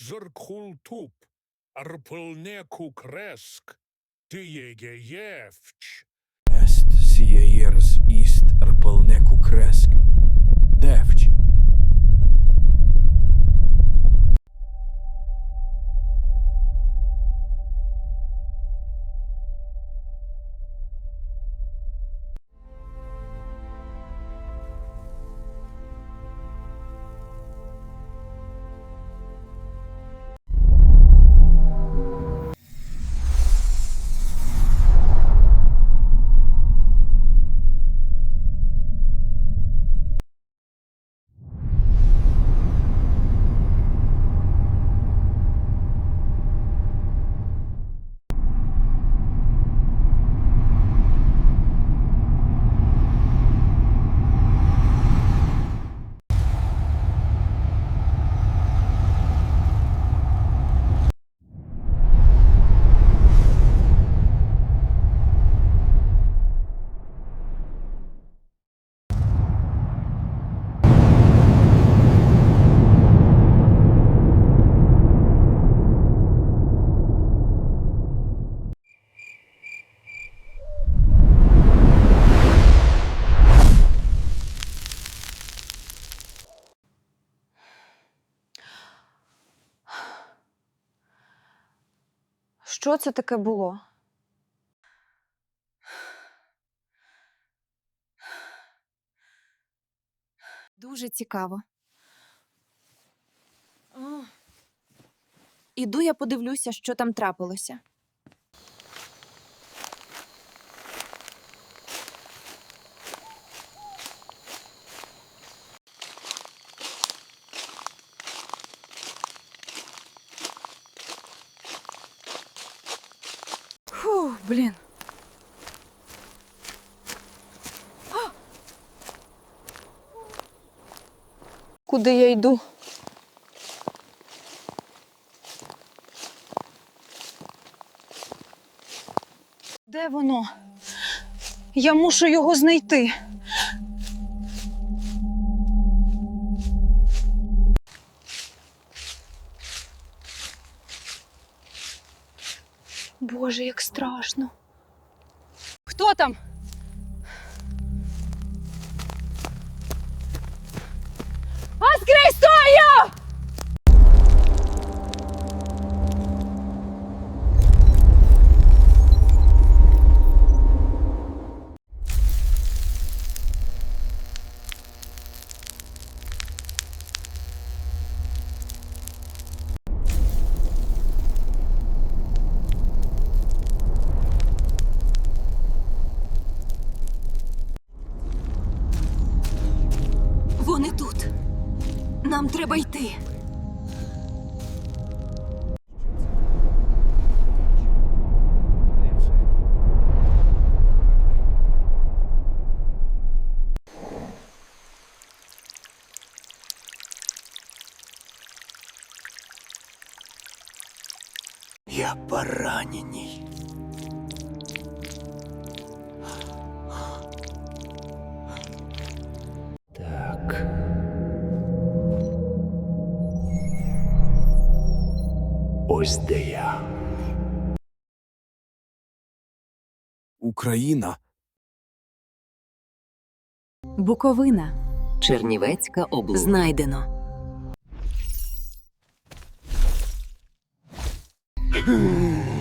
Зеркхултуп, Арпылнеку креск, Тиегеевч. Est sieiers ist Arpelneku kresk. Devč. Що це таке було? Дуже цікаво. Іду я подивлюся, що там трапилося. Блін. Куди я йду? Де воно? Я мушу його знайти. Боже, як страшно. Хто там? Треба йти. Я поранений. Ось де я. Україна. Буковина. Чернівецька область. Знайдено.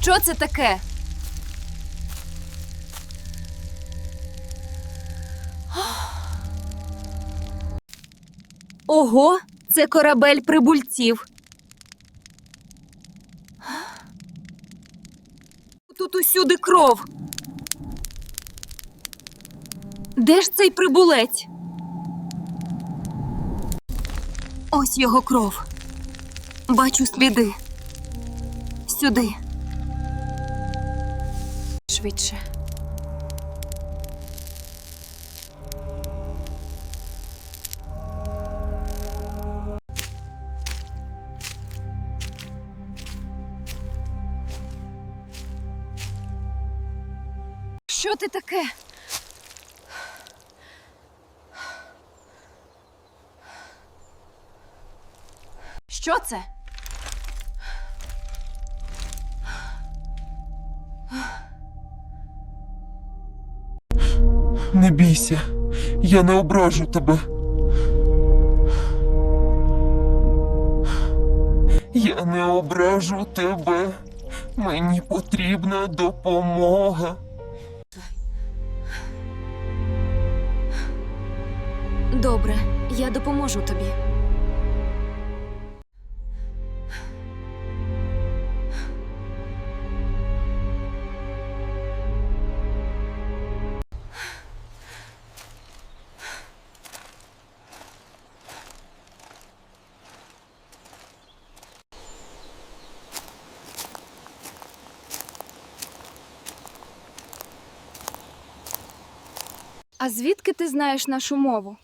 Що це таке? Ого, це корабель прибульців. Тут усюди кров. Де ж цей прибулець? Ось його кров. Бачу сліди. Сюди швидше. Що ти таке? Що це? Бійся, я не ображу тебе. Я не ображу тебе. Мені потрібна допомога. Добре, я допоможу тобі. А звідки ти знаєш нашу мову?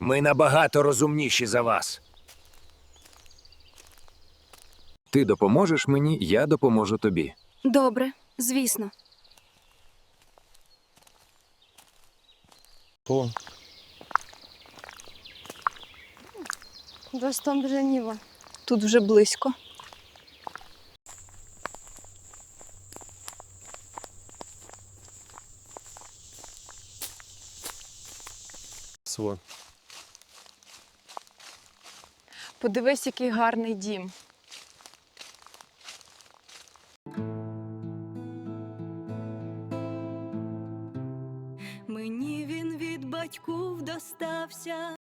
Ми набагато розумніші за вас. Ти допоможеш мені, я допоможу тобі. Добре, звісно. Дось там Бженіва. Тут вже близько. Сво. Подивись, який гарний дім. Мені він від батьків достався.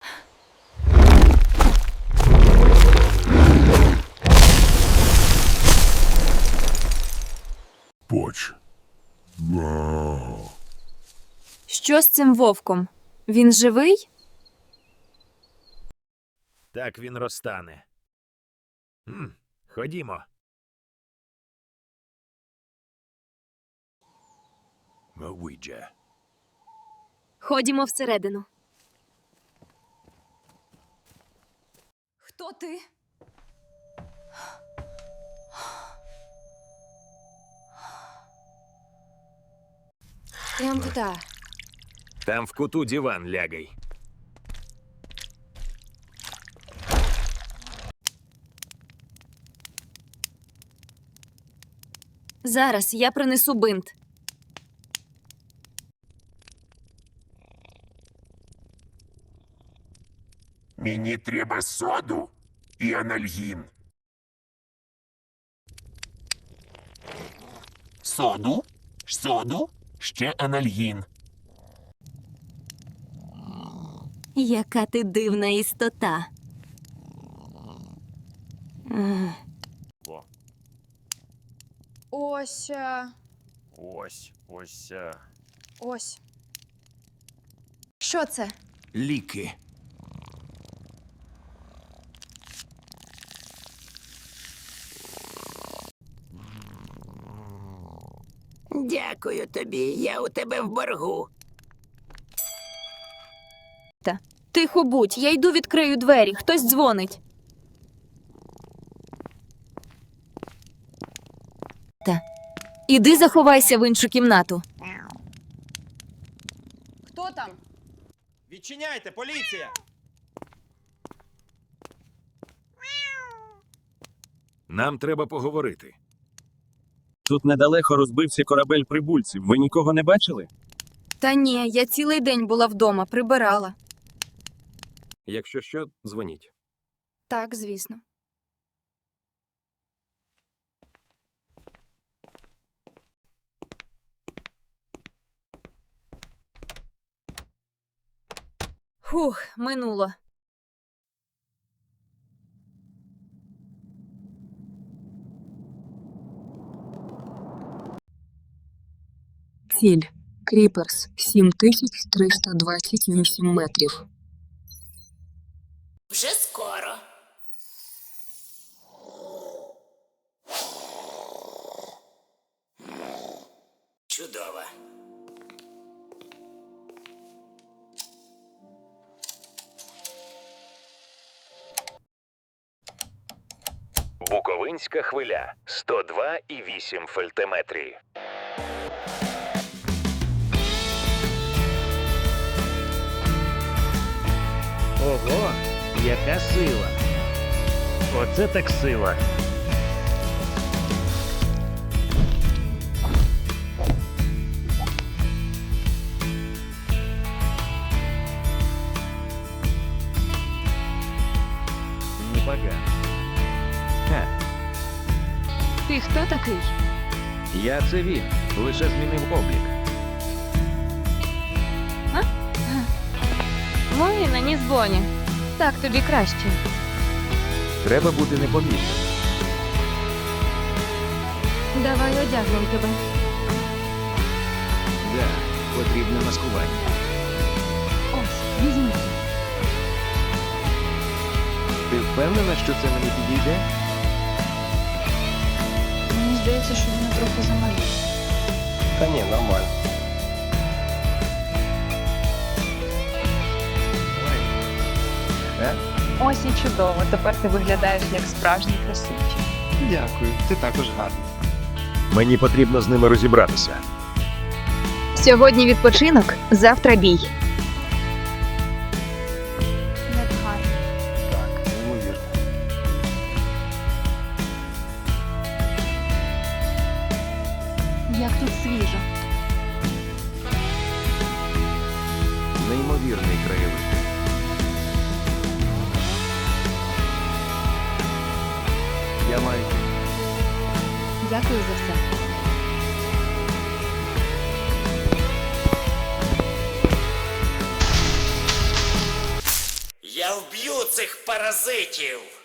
Поч. Що з цим вовком? Він живий? Так він розтане. М, ходімо. Ouija. Ходімо всередину. Хто ти? Туди. Там в куту диван лягай. Зараз я принесу бинт. Мені треба соду і анальгін. Соду, соду, ще анальгін. Яка ти дивна істота. Ось. е, Ось, ось. е, Ось. Що це? Ліки. Дякую тобі, я у тебе в боргу. Тихо будь, я йду відкрию двері, хтось дзвонить. Та. Іди заховайся в іншу кімнату. Хто там? Відчиняйте, поліція! Нам треба поговорити. Тут недалеко розбився корабель прибульців. Ви нікого не бачили? Та ні, я цілий день була вдома, прибирала. Якщо що, дзвоніть. Так, звісно. Хух, минуло. Ціль. Кріперс 7328 метрів вже скоро. Чудово. Буковинська хвиля 102,8 фельтеметрі. Ого! яка сила. Оце так сила. Непогано. Ха, Ти хто такий? я це він, лише змінив облік. Ми на Нізбоні. Так тобі краще. Треба бути непомітним. Давай одягнем тебе. Да, потрібне маскування. Ось, візьми. Ти впевнена, що це мені підійде? Мені здається, що вона трохи замалі. Та ні, нормально. Ось і чудово. Тепер ти виглядаєш як справжній красунчик. Дякую, ти також гарний. Мені потрібно з ними розібратися. Сьогодні відпочинок, завтра бій. Так, неймовірно. Як тут свіжо. Неймовірний краєвид. Дякую за все. Я вб'ю цих паразитів.